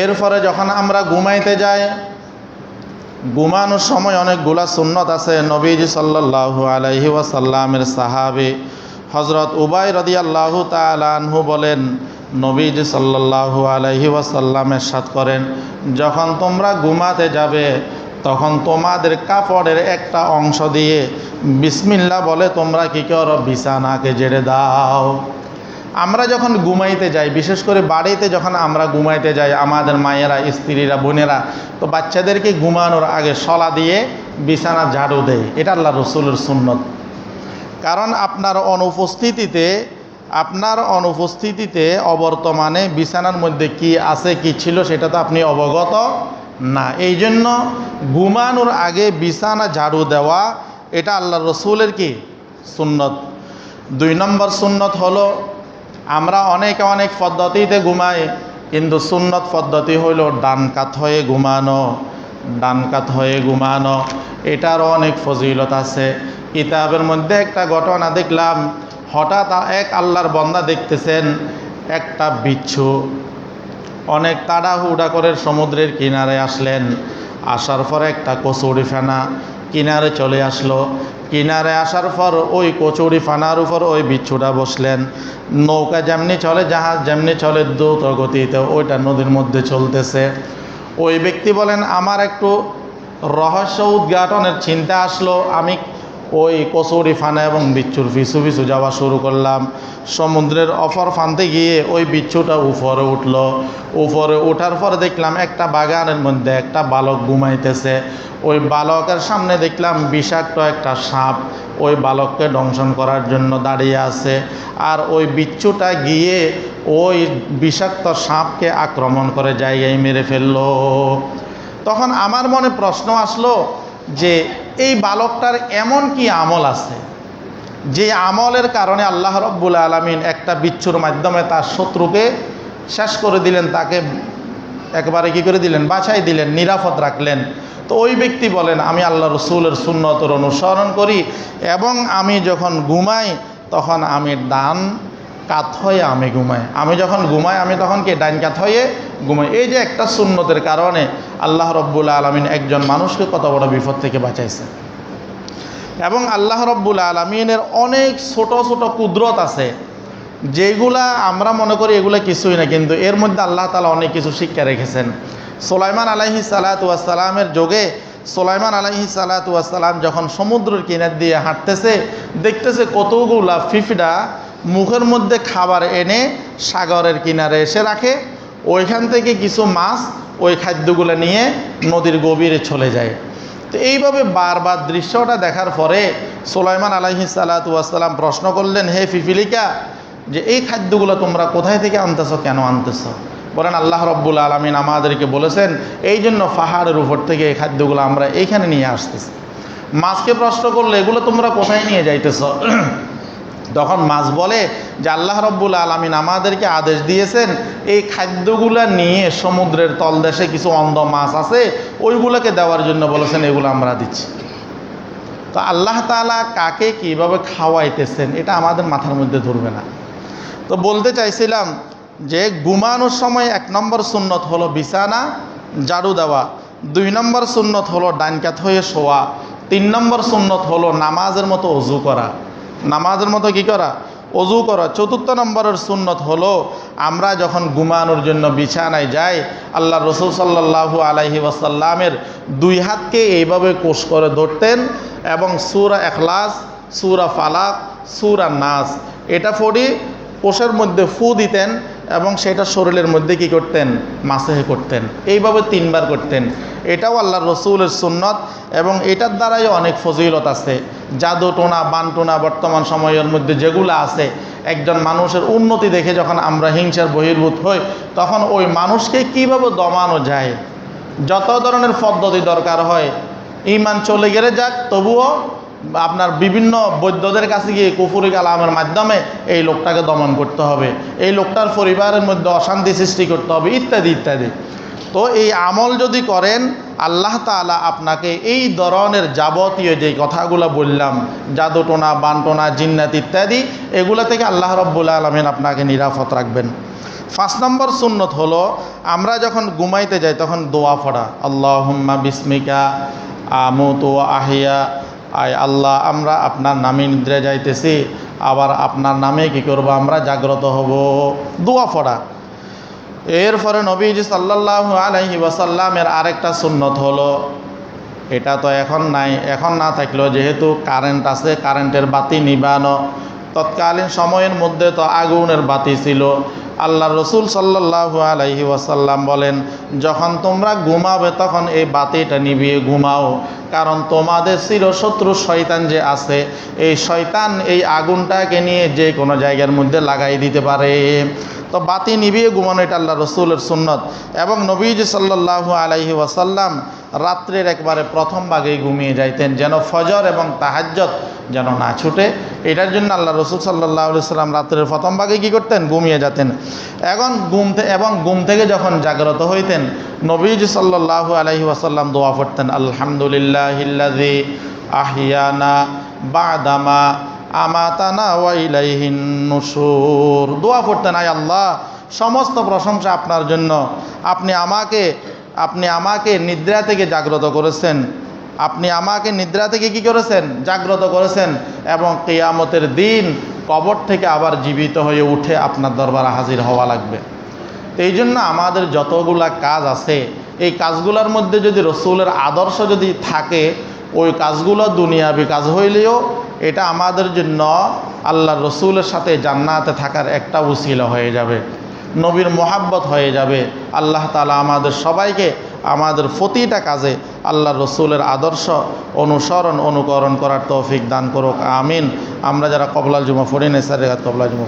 এরপরে যখন আমরা ঘুমাইতে যাই, ঘুমানোর সময় অনেকগুলা সুন্নত আছে। নবীজি সাল্লাল্লাহু আলাইহি ওয়াসাল্লামের সাহাবি হজরত উবাই রদি আল্লাহ তালানহু বলেন, নবীজি সাল্লাল্লাহু আলাইহি ওয়াসাল্লামের সাথ করেন, যখন তোমরা ঘুমাতে যাবে, তখন তোমাদের কাপড়ের একটা অংশ দিয়ে বিসমিল্লা বলে তোমরা কি করো? বিছানাকে জেড়ে দাও। আমরা যখন ঘুমাইতে যাই, বিশেষ করে বাড়িতে যখন আমরা ঘুমাইতে যাই, আমাদের মায়েরা, স্ত্রীরা, বোনেরা, তো বাচ্চাদেরকে ঘুমানোর আগে সলা দিয়ে বিছানা ঝাড়ু দেয়। এটা আল্লাহ রসুলের সুন্নত। কারণ আপনার অনুপস্থিতিতে আপনার অনুপস্থিতিতে অবর্তমানে বিছানার মধ্যে কি আছে, কি ছিল, সেটা তো আপনি অবগত না। এই জন্য ঘুমানোর আগে বিছানা ঝাড়ু দেওয়া, এটা আল্লাহ রসুলের কি? সুন্নত। দুই নম্বর সুন্নত হলো আমরা অনেক অনেক পদ্ধতিতে ঘুমাই, কিন্তু সুন্নত পদ্ধতি হইল ডান কাত হয়ে ঘুমানো, ডান কাত হয়ে ঘুমানো। এটারও অনেক ফজিলত আছে। কিতাবের মধ্যে একটা ঘটনা দেখলাম, হঠাৎ এক আল্লাহর বন্দা দেখতেছেন, একটা বিচ্ছু। অনেক তাড়াহুড়া করে সমুদ্রের কিনারে আসলেন, আসার পর একটা কচুরি ফেনা কিনারে চলে আসলো। কিনারে আসার পর ওই কচুরি ফানার উপর ওই বিচ্ছুটা বসলেন। নৌকা যেমনি চলে, জাহাজ যেমনি চলে, দ্রুত গতিতে ওইটা নদীর মধ্যে চলতেছে। ওই ব্যক্তি বলেন, আমার একটু রহস্য উদ্ঘাটনের চিন্তা আসলো। আমি ওই কচুরি ফানা এবং বিচ্ছুর পিছু পিছু যাওয়া শুরু করলাম। সমুদ্রের অফর ফানতে গিয়ে ওই বিচ্ছুটা উপরে উঠল। উপরে ওঠার পর দেখলাম একটা বাগানের মধ্যে একটা বালক ঘুমাইতেছে। ওই বালকের সামনে দেখলাম বিষাক্ত একটা সাপ ওই বালককে দংশন করার জন্য দাঁড়িয়ে আছে। আর ওই বিচ্ছুটা গিয়ে ওই বিষাক্ত সাপকে আক্রমণ করে জায়গায় মেরে ফেলল। তখন আমার মনে প্রশ্ন আসলো যে এই বালকটার এমন কি আমল আছে? যে আমলের কারণে আল্লাহ রব্বুল আলমিন একটা বিচ্ছুর মাধ্যমে তার শত্রুকে শেষ করে দিলেন, তাকে একবারে কি করে দিলেন? বাছাই দিলেন, নিরাপদ রাখলেন। তো ওই ব্যক্তি বলেন, আমি আল্লাহ রসুলের সুন্নতর অনুসরণ করি এবং আমি যখন ঘুমাই, তখন আমি ডান কাত হয়ে আমি ঘুমাই। আমি যখন ঘুমাই, আমি তখন কি ডাইন কাত হয়ে ঘুমাই? এই যে একটা সুন্নতের কারণে আল্লাহ রব্বুল আলমিন একজন মানুষকে কত বড় বিপদ থেকে বাঁচাইছে। এবং আল্লাহ রব্বুল আলমিনের অনেক ছোট ছোট কুদরত আছে, যেগুলা আমরা মনে করি এগুলো কিছুই না, কিন্তু এর মধ্যে আল্লাহ তালা অনেক কিছু শিক্ষা রেখেছেন। সোলাইমান আলাইহি সালাতামের যোগে সোলাইমান আলাইহি সালাতাম যখন সমুদ্রের কিনার দিয়ে হাঁটতেছে, দেখতেছে কতগুলা ফিফিডা মুখের মধ্যে খাবার এনে সাগরের কিনারে এসে রাখে। ওইখান থেকে কিছু মাছ ওই খাদ্যগুলো নিয়ে নদীর গভীরে চলে যায়। তো এইভাবে বারবার দৃশ্যটা দেখার পরে সোলাইমান আলাইহি সালাতাম প্রশ্ন করলেন, হে ফিফিলিকা, যে এই খাদ্যগুলো তোমরা কোথায় থেকে আনতেছ, কেন আনতেছ? বলেন, আল্লাহ রব্বুল আলমিন আমাদেরকে বলেছেন এই জন্য পাহাড়ের উপর থেকে এই খাদ্যগুলো আমরা এইখানে নিয়ে আসতেছি। মাছকে প্রশ্ন করলে, এগুলো তোমরা কোথায় নিয়ে যাইতেছ? তখন মাছ বলে যে আল্লাহ রব্বুল আলমিন আমাদেরকে আদেশ দিয়েছেন, এই খাদ্যগুলা নিয়ে সমুদ্রের তলদেশে কিছু অন্ধ মাছ আছে, ওইগুলোকে দেওয়ার জন্য বলেছেন, এগুলো আমরা দিচ্ছি। তো আল্লাহ তালা কাকে কীভাবে খাওয়াইতেছেন, এটা আমাদের মাথার মধ্যে ধরবে না। তো বলতে চাইছিলাম যে ঘুমানোর সময় এক নম্বর সুন্নত হলো বিছানা জাড়ু দেওয়া। দুই নম্বর সুন্নত হলো ডানকাত হয়ে শোয়া। তিন নম্বর সুন্নত হলো নামাজের মতো অজু করা। নামাজের মতো কি করা? অজু করা। চতুর্থ নম্বরের সুন্নত হলো, আমরা যখন ঘুমানোর জন্য বিছানায় যাই আল্লাহ রসুল সাল্লাহু আলহি ওয়াসাল্লামের দুই হাতকে এইভাবে কোষ করে ধরতেন এবং সুরা এখলাস সুরা ফালাক, সুরা নাস, এটা পড়ি কোষের মধ্যে ফু দিতেন। এবং সেটা শরীরের মধ্যে কি করতেন? মাসেহে করতেন। এইভাবে তিনবার করতেন। এটাও আল্লাহ রসুলের সুন্নত এবং এটার দ্বারাই অনেক ফজিলত আছে। জাদু টোনা বান টোনা বর্তমান সময়ের মধ্যে যেগুলো আছে, একজন মানুষের উন্নতি দেখে যখন আমরা হিংসার বহির্ভূত হই, তখন ওই মানুষকে কীভাবে দমানো যায়? যত ধরনের পদ্ধতি দরকার হয় ইমান চলে গেলে যাক, তবুও আপনার বিভিন্ন বৈদ্যদের কাছে গিয়ে কুফুরি কালামের মাধ্যমে এই লোকটাকে দমন করতে হবে। এই লোকটার পরিবারের মধ্যে অশান্তি সৃষ্টি করতে হবে, ইত্যাদি ইত্যাদি। তো এই আমল যদি করেন, আল্লাহ তালা আপনাকে এই ধরনের যাবতীয় যে কথাগুলো বললাম জাদুটোনা বানটোনা জিন্নাত ইত্যাদি, এগুলো থেকে আল্লাহ রব্বুল আলমিন আপনাকে নিরাপদ রাখবেন। পাঁচ নম্বর সুন্নত হলো, আমরা যখন ঘুমাইতে যাই তখন দোয়া পড়া। আল্লাহ বিস্মিকা, আমুত ও আহিয়া আয় আল্লাহ, আমরা আপনার নামে নিদ্রে যাইতেছি, আবার আপনার নামে কি করব? আমরা জাগ্রত হব। দোয়া পড়া। এরপরে নবীজি সাল্লাহ আলহি ওয়াসাল্লামের আরেকটা সুন্নত হলো, এটা তো এখন নাই, এখন না থাকলেও যেহেতু কারেন্ট আছে, কারেন্টের বাতি নিবানো, তৎকালীন সময়ের মধ্যে তো আগুনের বাতি ছিল আল্লাহ রসুল সাল্লাহ আলহি ওয়াসাল্লাম বলেন, যখন তোমরা ঘুমাবে, তখন এই বাতিটা নিভিয়ে ঘুমাও। কারণ তোমাদের চিরশত্রু শয়তান যে আছে, এই শয়তান এই আগুনটাকে নিয়ে যে কোনো জায়গার মধ্যে লাগাই দিতে পারে। তো বাতি নিভিয়ে ঘুমানো এটা আল্লাহ রসুলের সুন্নত। এবং নবীজ সাল্লাহ আলাইহি ওয়াসাল্লাম রাত্রের একবারে প্রথম ভাগেই ঘুমিয়ে যাইতেন, যেন ফজর এবং তাহাজ্জত যেন না ছুটে। এটার জন্য আল্লাহ রসুল সাল্লাহ সাল্লাম রাত্রের প্রথম ভাগে কী করতেন? ঘুমিয়ে যেতেন। এখন ঘুম এবং ঘুম থেকে যখন জাগ্রত হইতেন, নবীজ সাল্লাহ আলাইহি ওয়াসাল্লাম দোয়া পড়তেন আলহামদুলিল্লাহ আহিয়ানা বাদামা আমাতানা ওয়াইলাইহিন নুশুর। দোয়া পড়তেন, আয় আল্লাহ, সমস্ত প্রশংসা আপনার জন্য। আপনি আমাকে আপনি আমাকে নিদ্রা থেকে জাগ্রত করেছেন। আপনি আমাকে নিদ্রা থেকে কি করেছেন? জাগ্রত করেছেন এবং কেয়ামতের দিন কবর থেকে আবার জীবিত হয়ে উঠে আপনার দরবারে হাজির হওয়া লাগবে। এই জন্য আমাদের যতগুলা কাজ আছে, এই কাজগুলোর মধ্যে যদি রসুলের আদর্শ যদি থাকে, ওই কাজগুলো দুনিয়াবি কাজ হইলেও এটা আমাদের জন্য আল্লাহ রসুলের সাথে জান্নাতে থাকার একটা উসিলা হয়ে যাবে, নবীর মোহাব্বত হয়ে যাবে। আল্লাহ তালা আমাদের সবাইকে আমাদের প্রতিটা কাজে আল্লাহ রসুলের আদর্শ অনুসরণ, অনুকরণ করার তৌফিক দান করুক। আমিন। আমরা যারা কবলাল জুমা ফড়ি নেসার কবলাল জুমা